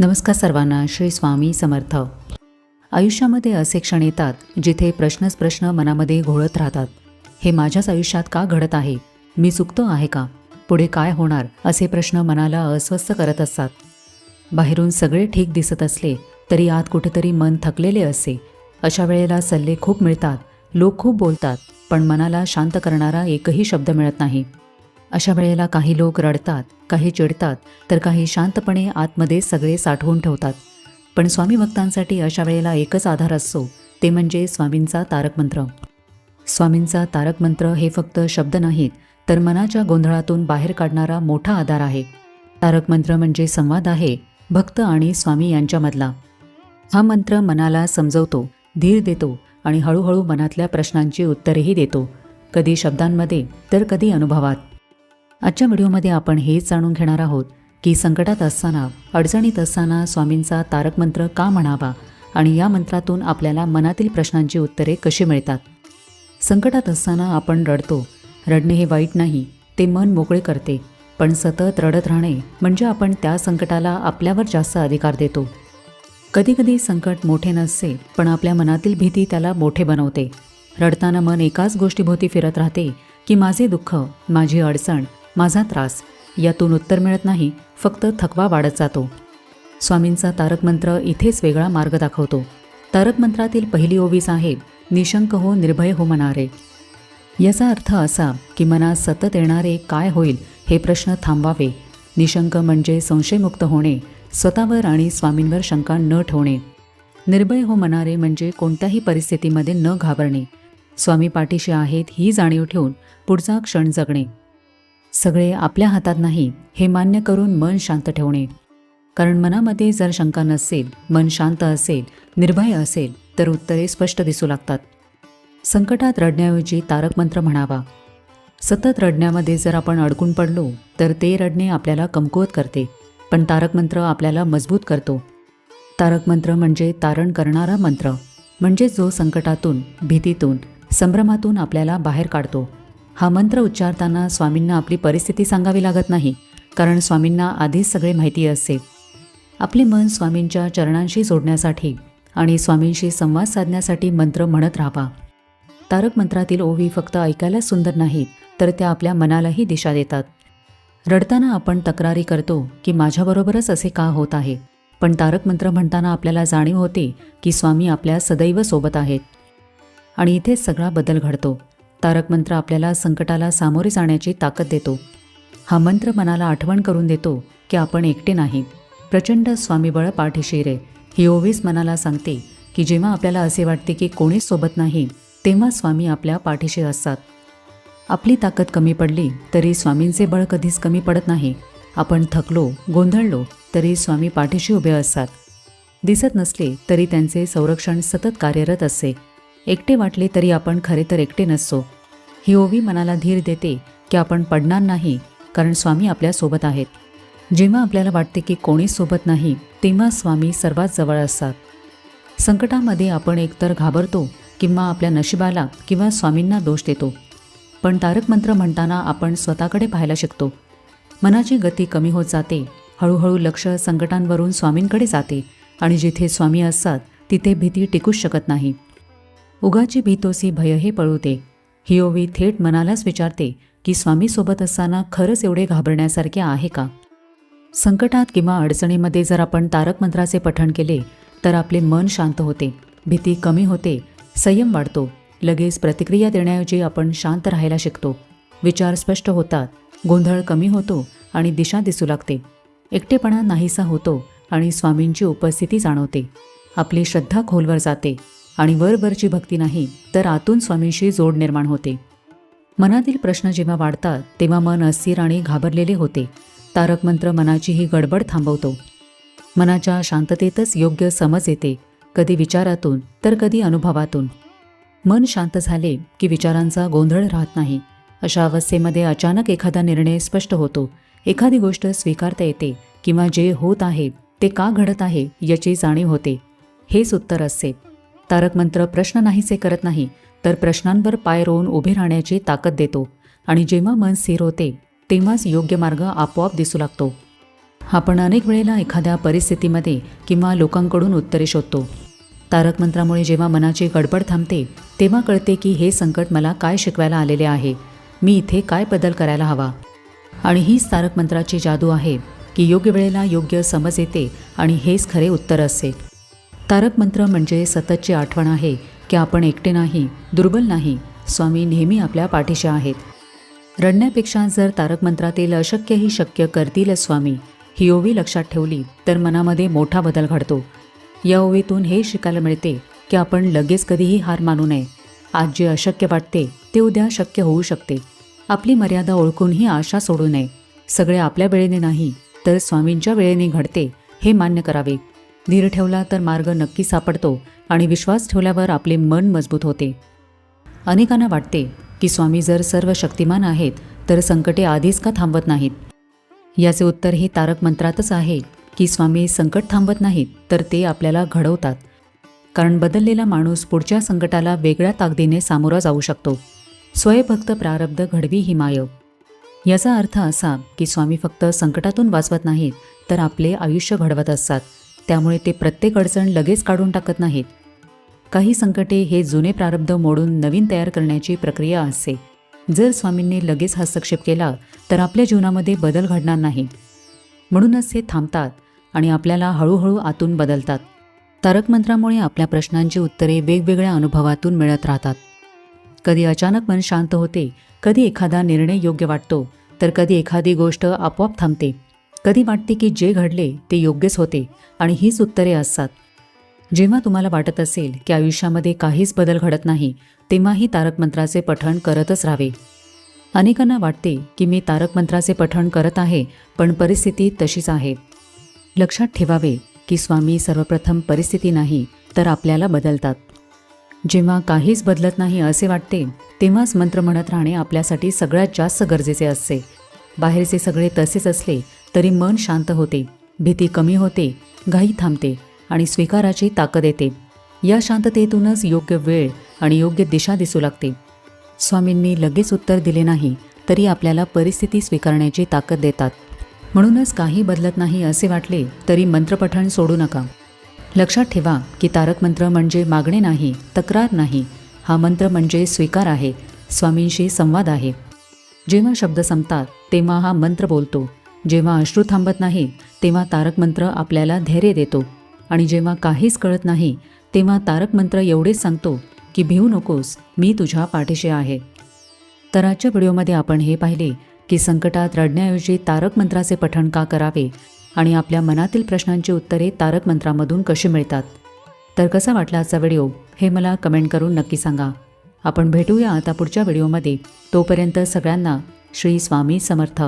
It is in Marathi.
नमस्कार सर्वांना श्री स्वामी समर्थ. आयुष्यामध्ये असे क्षण येतात जिथे प्रश्नच प्रश्न मनामध्ये घोळत राहतात. हे माझ्याच आयुष्यात का घडत आहे? मी चुकतो आहे का? पुढे काय होणार? असे प्रश्न मनाला अस्वस्थ करत असतात. बाहेरून सगळे ठीक दिसत असले तरी आत कुठेतरी मन थकलेले असते. अशा वेळेला सल्ले खूप मिळतात लोक खूप बोलतात पण मनाला शांत करणारा एकही शब्द मिळत नाही. अशा वेळेला काही लोक रडतात काही चिडतात तर काही शांतपणे आतमध्ये सगळे साठवून ठेवतात. पण स्वामी भक्तांसाठी अशा वेळेला एकच आधार असतो ते म्हणजे स्वामींचा तारक मंत्र. स्वामींचा तारक मंत्र हे फक्त शब्द नाहीत तर मनाच्या गोंधळातून बाहेर काढणारा मोठा आधार आहे. तारक मंत्र म्हणजे संवाद आहे भक्त आणि स्वामी यांच्यामधला. हा मंत्र मनाला समजवतो धीर देतो आणि हळूहळू मनातल्या प्रश्नांची उत्तरेही देतो. कधी शब्दांमध्ये तर कधी अनुभवात. आजच्या व्हिडिओमध्ये आपण हेच जाणून घेणार आहोत की संकटात असताना अडचणीत असताना स्वामींचा तारक मंत्र का म्हणावा आणि या मंत्रातून आपल्याला मनातील प्रश्नांची उत्तरे कशी मिळतात? संकटात असताना आपण रडतो. रडणे हे वाईट नाही ते मन मोकळे करते. पण सतत रडत राहणे म्हणजे आपण त्या संकटाला आपल्यावर जास्त अधिकार देतो. कधीकधी संकट मोठे नसते पण आपल्या मनातील भीती त्याला मोठे बनवते. रडताना मन एकाच गोष्टीभोवती फिरत राहते की माझे दुःख माझी अडचण माझा त्रास. यातून उत्तर मिळत नाही फक्त थकवा वाढत जातो. स्वामींचा तारकमंत्र इथेच वेगळा मार्ग दाखवतो. तारकमंत्रातील पहिली ओवीस आहे निशंक हो निर्भय हो मनारे याचा अर्थ असा की मनात सतत येणारे काय होईल हे प्रश्न थांबावे निशंक म्हणजे संशयमुक्त होणे स्वतःवर आणि स्वामींवर शंका न ठेवणे. निर्भय हो मनारे म्हणजे कोणत्याही परिस्थितीमध्ये न घाबरणे. स्वामी पाठीशी आहेत ही जाणीव ठेवून पुढचा क्षण जगणे. सगळे आपल्या हातात नाही हे मान्य करून मन शांत ठेवणे. कारण मनामध्ये जर शंका नसेल मन शांत असेल निर्भय असेल तर उत्तरे स्पष्ट दिसू लागतात. संकटात रडण्याऐवजी तारक मंत्र म्हणावा. सतत रडण्यामध्ये जर आपण अडकून पडलो तर ते रडणे आपल्याला कमकुवत करते पण तारक मंत्र आपल्याला मजबूत करतो. तारक मंत्र म्हणजे तारण करणारा मंत्र म्हणजे जो संकटातून भीतीतून संभ्रमातून आपल्याला बाहेर काढतो. हा मंत्र उच्चारताना स्वामींना आपली परिस्थिती सांगावी लागत नाही कारण स्वामींना आधीच सगळे माहिती असते. आपले मन स्वामींच्या चरणांशी जोडण्यासाठी आणि स्वामींशी संवाद साधण्यासाठी मंत्र म्हणत राहावा. तारक मंत्रातील ओवी फक्त ऐकायला सुंदर नाहीत तर त्या आपल्या मनालाही दिशा देतात. रडताना आपण तक्रारी करतो की माझ्याबरोबरच असे का होत आहे पण तारक मंत्र म्हणताना आपल्याला जाणीव होते की स्वामी आपल्या सदैव सोबत आहेत. आणि इथेच सगळा बदल घडतो. तारक मंत्र आपल्याला संकटाला सामोरे जाण्याची ताकद देतो. हा मंत्र मनाला आठवण करून देतो की आपण एकटे नाही. प्रचंड स्वामीबळ पाठीशी रे ही ओवीस मनाला सांगते की जेव्हा आपल्याला असे वाटते की कोणीच सोबत नाही तेव्हा स्वामी आपल्या पाठीशी असतात. आपली ताकद कमी पडली तरी स्वामींचे बळ कधीच कमी पडत नाही. आपण थकलो गोंधळलो तरी स्वामी पाठीशी उभे असतात. दिसत नसले तरी त्यांचे संरक्षण सतत कार्यरत असते. एकटे वाटले तरी आपण खरे तर एकटे नसतो. ही ओवी मनाला धीर देते की आपण पडणार नाही कारण स्वामी आपल्यासोबत आहेत. जेव्हा आपल्याला वाटते की कोणीच सोबत नाही तेव्हा स्वामी सर्वात जवळ असतात. संकटामध्ये आपण एकतर घाबरतो किंवा आपल्या नशिबाला किंवा स्वामींना दोष देतो. पण तारक मंत्र म्हणताना आपण स्वतःकडे पाहायला शिकतो. मनाची गती कमी होत जाते हळूहळू लक्ष संकटांवरून स्वामींकडे जाते आणि जिथे स्वामी असतात तिथे भीती टिकूच शकत नाही. उगाची भीतोसी भय हे पळवते ही ओवी थेट मनालाच विचारते की स्वामीसोबत असताना खरंच एवढे घाबरण्यासारखे आहे का? संकटात किंवा अडचणीमध्ये जर आपण तारक मंत्राचे पठण केले तर आपले मन शांत होते भीती कमी होते संयम वाढतो लगेच प्रतिक्रिया देण्याऐवजी आपण शांत राहायला शिकतो. विचार स्पष्ट होतात गोंधळ कमी होतो आणि दिशा दिसू लागते. एकटेपणा नाहीसा होतो आणि स्वामींची उपस्थिती जाणवते. आपली श्रद्धा खोलवर जाते. आणि वरवरची भक्ती नाही तर आतून स्वामींशी जोड निर्माण होते. मनातील प्रश्न जेव्हा वाढतात तेव्हा मन अस्थिर आणि घाबरलेले होते. तारक मंत्र मनाची ही गडबड थांबवतो. मनाच्या शांततेतच योग्य समज येते कधी विचारातून तर कधी अनुभवातून. मन शांत झाले की विचारांचा गोंधळ राहत नाही. अशा अवस्थेमध्ये अचानक एखादा निर्णय स्पष्ट होतो. एखादी गोष्ट स्वीकारता येते किंवा जे होत आहे ते का घडत आहे याची जाणीव होते. हेच उत्तर असते. तारक मंत्र प्रश्न नाहीसे करत नाही तर प्रश्नांवर पाय रोवून उभे राहण्याची ताकद देतो. आणि जेव्हा मन स्थिर होते तेव्हाच योग्य मार्ग आपोआप दिसू लागतो. आपण अनेक वेळेला एखाद्या परिस्थितीमध्ये किंवा लोकांकडून उत्तरे शोधतो. तारक मंत्रामुळे जेव्हा मनाची गडबड थांबते तेव्हा कळते की हे संकट मला काय शिकवायला आलेले आहे मी इथे काय बदल करायला हवा. आणि हीच तारक मंत्राची जादू आहे की योग्य वेळेला योग्य समज येते आणि हेच खरे उत्तर असते. तारक मंत्र म्हणजे सततची आठवण आहे की आपण एकटे नाही दुर्बल नाही. स्वामी नेहमी आपल्या पाठीशी आहेत. रडण्यापेक्षा जर तारक मंत्रातील अशक्यही शक्य करतील स्वामी ही ओवी लक्षात ठेवली तर मनामध्ये मोठा बदल घडतो. या ओवीतून हे शिकायला मिळते की आपण लगेच कधीही हार मानू नये. आज जे अशक्य वाटते ते उद्या शक्य होऊ शकते. आपली मर्यादा ओळखून ही आशा सोडू नये. सगळे आपल्या वेळेने नाही तर स्वामींच्या वेळेने घडते हे मान्य करावे. धीर ठेवला तर मार्ग नक्की सापडतो आणि विश्वास ठेवल्यावर आपले मन मजबूत होते. अनेकांना वाटते की स्वामी जर सर्व शक्तिमान आहेत तर संकटे आधीच का थांबत नाहीत? याचे उत्तर हे तारक मंत्रातच आहे की स्वामी संकट थांबत नाहीत तर ते आपल्याला घडवतात. कारण बदललेला माणूस पुढच्या संकटाला वेगळ्या ताकदीने सामोरा जाऊ शकतो. स्वयंभक्त प्रारब्ध घडवी हिमाय याचा अर्थ असा की स्वामी फक्त संकटातून वाचवत नाहीत तर आपले आयुष्य घडवत असतात. त्यामुळे ते प्रत्येक अडचण लगेच काढून टाकत नाहीत. काही संकटे हे जुने प्रारब्ध मोडून नवीन तयार करण्याची प्रक्रिया असते. जर स्वामींनी लगेच हस्तक्षेप केला तर आपल्या जीवनामध्ये बदल घडणार नाही. म्हणूनच ते थांबतात आणि आपल्याला हळूहळू आतून बदलतात. तारक मंत्रामुळे आपल्या प्रश्नांची उत्तरे वेगवेगळ्या अनुभवातून मिळत राहतात. कधी अचानक मन शांत होते कधी एखादा निर्णय योग्य वाटतो तर कधी एखादी गोष्ट आपोआप थांबते. कधी वाटते की जे घडले ते योग्यच होते आणि हीच उत्तरे असतात. जेव्हा तुम्हाला वाटत असेल की आयुष्यामध्ये काहीच बदल घडत नाही तेव्हाही तारकमंत्राचे पठण करतच राहावे. अनेकांना वाटते की मी तारकमंत्राचे पठण करत आहे पण परिस्थिती तशीच आहे. लक्षात ठेवावे की स्वामी सर्वप्रथम परिस्थिती नाही तर आपल्याला बदलतात. जेव्हा काहीच बदलत नाही असे वाटते तेव्हाच मंत्र म्हणत राहणे आपल्यासाठी सगळ्यात जास्त गरजेचे असते. बाहेरचे सगळे तसेच असले तरी मन शांत होते भीती कमी होते घाई थांबते आणि स्वीकाराची ताकद येते. या शांततेतूनच योग्य वेळ आणि योग्य दिशा दिसू लागते. स्वामींनी लगेच उत्तर दिले नाही तरी आपल्याला परिस्थिती स्वीकारण्याची ताकद देतात. म्हणूनच काही बदलत नाही असे वाटले तरी मंत्रपठण सोडू नका. लक्षात ठेवा की तारक मंत्र म्हणजे मागणे नाही तक्रार नाही. हा मंत्र म्हणजे स्वीकार आहे स्वामींशी संवाद आहे. जेव्हा शब्द संपतात तेव्हा हा मंत्र बोलतो. जेव्हा अश्रू थांबत नाही तेव्हा तारक मंत्र आपल्याला धैर्य देतो. आणि जेव्हा काहीच कळत नाही तेव्हा तारक मंत्र एवढेच सांगतो की भिवू नकोस मी तुझ्या पाठीशी आहे. तर आजच्या व्हिडिओमध्ये आपण हे पाहिले की संकटात रडण्याऐवजी तारक मंत्राचे पठण का करावे आणि आपल्या मनातील प्रश्नांची उत्तरे तारक मंत्रामधून कशी मिळतात. तर कसा वाटला आजचा व्हिडिओ हे मला कमेंट करून नक्की सांगा. आपण भेटूया आता पुढच्या व्हिडिओमध्ये. तोपर्यंत सगळ्यांना श्री स्वामी समर्थ.